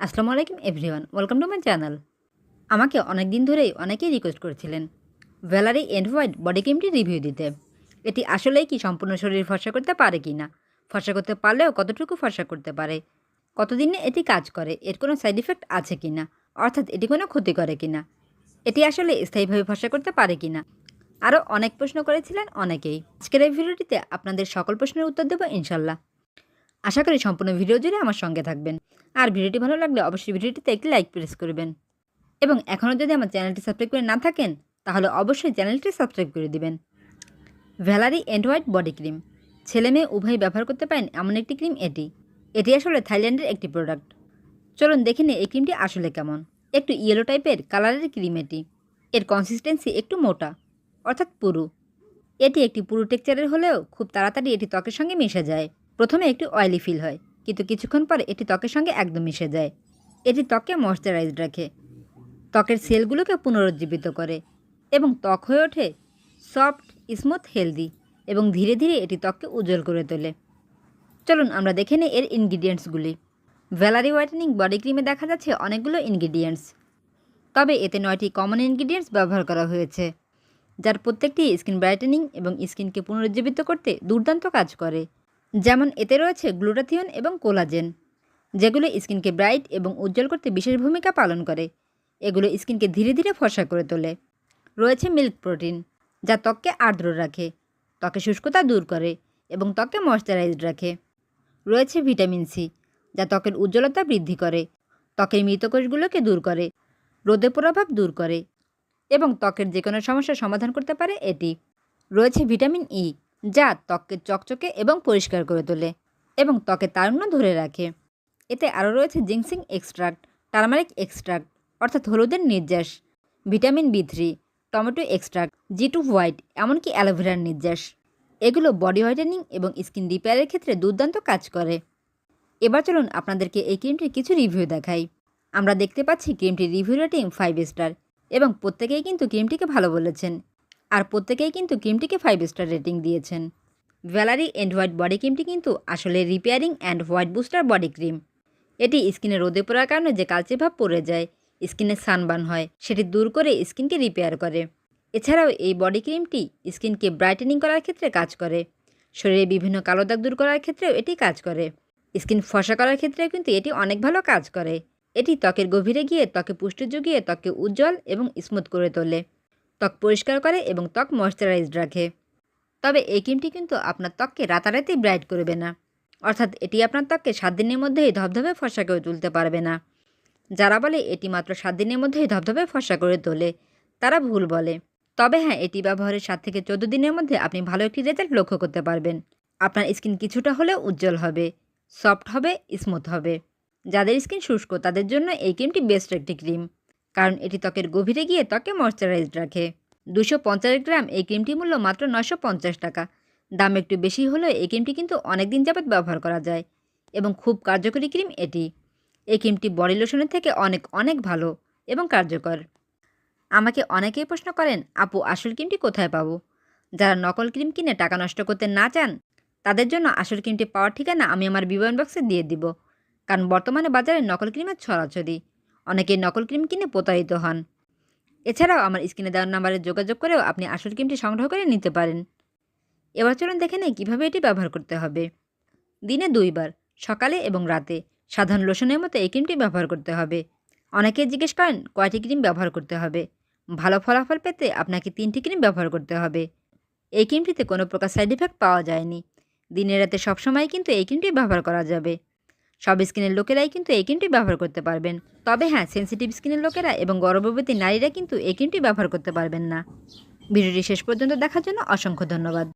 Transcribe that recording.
আসসালামু আলাইকুম, everyone. Welcome to my channel. আমাকে অনেক দিন ধরেই অনেকেই রিকোয়েস্ট করেছিলেন ভ্যালারি এন্ড হোয়াইট বডি ক্রিমটি রিভিউ দিতে। এটি আসলেই কি সম্পূর্ণ শরীর ফর্সা করতে পারে কি না ফর্সা করতে পারলেও কতটুকু ফর্সা করতে পারে? কতদিনে এটি কাজ করে? এর কোনো সাইড ইফেক্ট আছে কি না অর্থাৎ এটি কোনো ক্ষতি করে কি না এটি আসলে স্থায়ীভাবে ফর্সা করতে পারে কি না আরও অনেক প্রশ্ন করেছিলেন অনেকেই। আজকের এই ভিডিওটিতে আপনাদের সকল প্রশ্নের উত্তর দেবো, ইনশাল্লাহ। আশা করি সম্পূর্ণ ভিডিও জুড়ে আমার সঙ্গে থাকবেন। আর ভিডিওটি ভালো লাগলে অবশ্যই ভিডিওটিতে একটি লাইক প্রেস করবেন। এবং এখনও যদি আমার চ্যানেলটি সাবস্ক্রাইব করে না থাকেন, তাহলে অবশ্যই চ্যানেলটি সাবস্ক্রাইব করে দিবেন। Valerie and white body cream ছেলে মেয়ে উভয় ব্যবহার করতে পারেন এমন একটি ক্রিম এটি। এটি আসলে থাইল্যান্ডের একটি প্রোডাক্ট চলুন দেখে নিই এই ক্রিমটি আসলে কেমন। একটু ইয়েলো টাইপের কালারের ক্রিম এটি। এর কনসিস্টেন্সি একটু মোটা, অর্থাৎ পুরু। এটি একটি পুরু টেক্সচারের হলেও খুব তাড়াতাড়ি এটি ত্বকের সঙ্গে মিশে যায়। প্রথমে একটু অয়েলি ফিল হয়, কিন্তু কিছুক্ষণ পরে এটি ত্বকের সঙ্গে একদম মিশে যায়। এটি ত্বককে ময়শ্চারাইজড রাখে। ত্বকের সেলগুলোকে পুনরুজ্জীবিত করে এবং ত্বক হয়ে ওঠে সফট স্মুথ হেলদি এবং ধীরে ধীরে এটি ত্বককে উজ্জ্বল করে তোলে। চলুন আমরা দেখে নিই এর ইনগ্রিডিয়েন্টসগুলি ভ্যালারি হোয়াইটেনিং বডি ক্রিমে দেখা যাচ্ছে অনেকগুলো ইনগ্রিডিয়েন্টস তবে এতে নয়টি কমন ইনগ্রিডিয়েন্টস ব্যবহার করা হয়েছে, যার প্রত্যেকটি স্কিন ব্রাইটেনিং এবং স্কিনকে পুনরুজ্জীবিত করতে দুর্দান্ত কাজ করে। যেমন এতে রয়েছে গ্লুটাথিয়ন এবং কোলাজেন, যেগুলো স্কিনকে ব্রাইট এবং উজ্জ্বল করতে বিশেষ ভূমিকা পালন করে। এগুলো স্কিনকে ধীরে ধীরে ফর্সা করে তোলে। রয়েছে মিল্ক প্রোটিন, যা ত্বককে আর্দ্র রাখে, ত্বকে শুষ্কতা দূর করে এবং ত্বককে ময়শ্চারাইজড রাখে। রয়েছে ভিটামিন সি, যা ত্বকের উজ্জ্বলতা বৃদ্ধি করে, ত্বকের মৃত কোষগুলোকে দূর করে, রোদে প্রভাব দূর করে এবং ত্বকের যে কোনো সমস্যার সমাধান করতে পারে এটি। রয়েছে ভিটামিন ই যা ত্বককে চকচকে এবং পরিষ্কার করে তোলে এবং ত্বকে তারুণ্য ধরে রাখে। এতে আরও রয়েছে জিংসিং এক্সট্রাক্ট, টার্মারিক এক্সট্রাক্ট, অর্থাৎ হলুদের নির্যাস, vitamin B three, tomato extract, G two white, এমনকি অ্যালোভেরার নির্যাস। এগুলো বডি হোয়াইটেনিং এবং স্কিন রিপেয়ারের ক্ষেত্রে দুর্দান্ত কাজ করে। এবার চলুন আপনাদেরকে এই ক্রিমটির কিছু রিভিউ দেখাই। আমরা দেখতে পাচ্ছি ক্রিমটির রিভিউ রেটিং ফাইভ স্টার এবং প্রত্যেকেই কিন্তু ক্রিমটিকে ভালো বলেছেন। আর প্রত্যেকেই কিন্তু ক্রিমটিকে ফাইভ স্টার রেটিং দিয়েছেন। ভ্যালারি অ্যান্ড হোয়াইট বডি ক্রিমটি কিন্তু আসলে repairing and white booster body cream এটি স্কিনে রোদে পড়ার কারণে যে কালচে ভাব পড়ে যায়, স্কিনে সানবার্ন হয়, সেটি দূর করে স্কিনকে রিপেয়ার করে। এছাড়াও এই বডি ক্রিমটি স্কিনকে ব্রাইটেনিং করার ক্ষেত্রে কাজ করে। শরীরে বিভিন্ন কালো দাগ দূর করার ক্ষেত্রেও এটি কাজ করে। স্কিন ফসা করার ক্ষেত্রেও কিন্তু এটি অনেক ভালো কাজ করে। এটি ত্বকের গভীরে গিয়ে ত্বকে পুষ্টি জুগিয়ে ত্বকে উজ্জ্বল এবং স্মুথ করে তোলে। ত্বক পরিষ্কার করে এবং ত্বক ময়শ্চারাইজড রাখে। তবে এই ক্রিমটি কিন্তু আপনার ত্বককে রাতারাতি ব্রাইট করবে না। অর্থাৎ এটি আপনার ত্বককে সাত দিনের মধ্যেই ধবধবে ফর্সা করে তুলতে পারবে না। যারা বলে এটি মাত্র সাত দিনের মধ্যেই ধবধবে ফর্সা করে তোলে, তারা ভুল বলে। তবে হ্যাঁ এটি ব্যবহারের সাত থেকে চোদ্দ দিনের মধ্যে আপনি ভালো একটি রেজাল্ট লক্ষ্য করতে পারবেন। আপনার স্কিন কিছুটা হলেও উজ্জ্বল হবে সফট হবে স্মুথ হবে। যাদের স্কিন শুষ্ক, তাদের জন্য এই ক্রিমটি বেস্ট একটি ক্রিম। কারণ এটি ত্বকের গভীরে গিয়ে ত্বকে ময়শ্চারাইজড রাখে। দুশো পঞ্চাশ গ্রাম এই ক্রিমটি মূল্য মাত্র নশো পঞ্চাশ টাকা। দাম একটু বেশি হলেও এই ক্রিমটি কিন্তু অনেক দিন যাবৎ ব্যবহার করা যায় এবং খুব কার্যকরী ক্রিম এটি। এই ক্রিমটি বডি লোশনের থেকে অনেক অনেক ভালো এবং কার্যকর। আমাকে অনেকেই প্রশ্ন করেন, আপু, আসল ক্রিমটি কোথায় পাবো? যারা নকল ক্রিম কিনে টাকা নষ্ট করতে না চান, তাদের জন্য আসল ক্রিমটি পাওয়ার ঠিকানা আমি আমার বিবরণ বক্সে দিয়ে দিব। কারণ বর্তমানে বাজারে নকল ক্রিমের ছড়াছড়ি। অনেকে নকল ক্রিম কিনে প্রতারিত হন। এছাড়াও আমার স্ক্রিনে দেওয়ার নাম্বারে যোগাযোগ করেও আপনি আসল ক্রিমটি সংগ্রহ করে নিতে পারেন। এবার চলুন দেখে নেই কীভাবে এটি ব্যবহার করতে হবে। দিনে দুইবার, সকালে এবং রাতে, সাধারণ লোশনের মতো এই ক্রিমটি ব্যবহার করতে হবে। অনেকে জিজ্ঞেস করেন, কয়টি ক্রিম ব্যবহার করতে হবে? ভালো ফলাফল পেতে আপনাকে তিনটি ক্রিম ব্যবহার করতে হবে। এই ক্রিমটিতে কোনো প্রকার সাইড ইফেক্ট পাওয়া যায়নি। দিনে রাতে সবসময় কিন্তু এই ক্রিমটি ব্যবহার করা যাবে। সব স্কিনের লোকেরাই কিন্তু এই ক্রিমটি ব্যবহার করতে পারবেন। তবে হ্যাঁ সেন্সিটিভ স্কিনের লোকেরা এবং গর্ভবতী নারীরা কিন্তু এই ক্রিমটি ব্যবহার করতে পারবেন না। ভিডিওটি শেষ পর্যন্ত দেখার জন্য অসংখ্য ধন্যবাদ।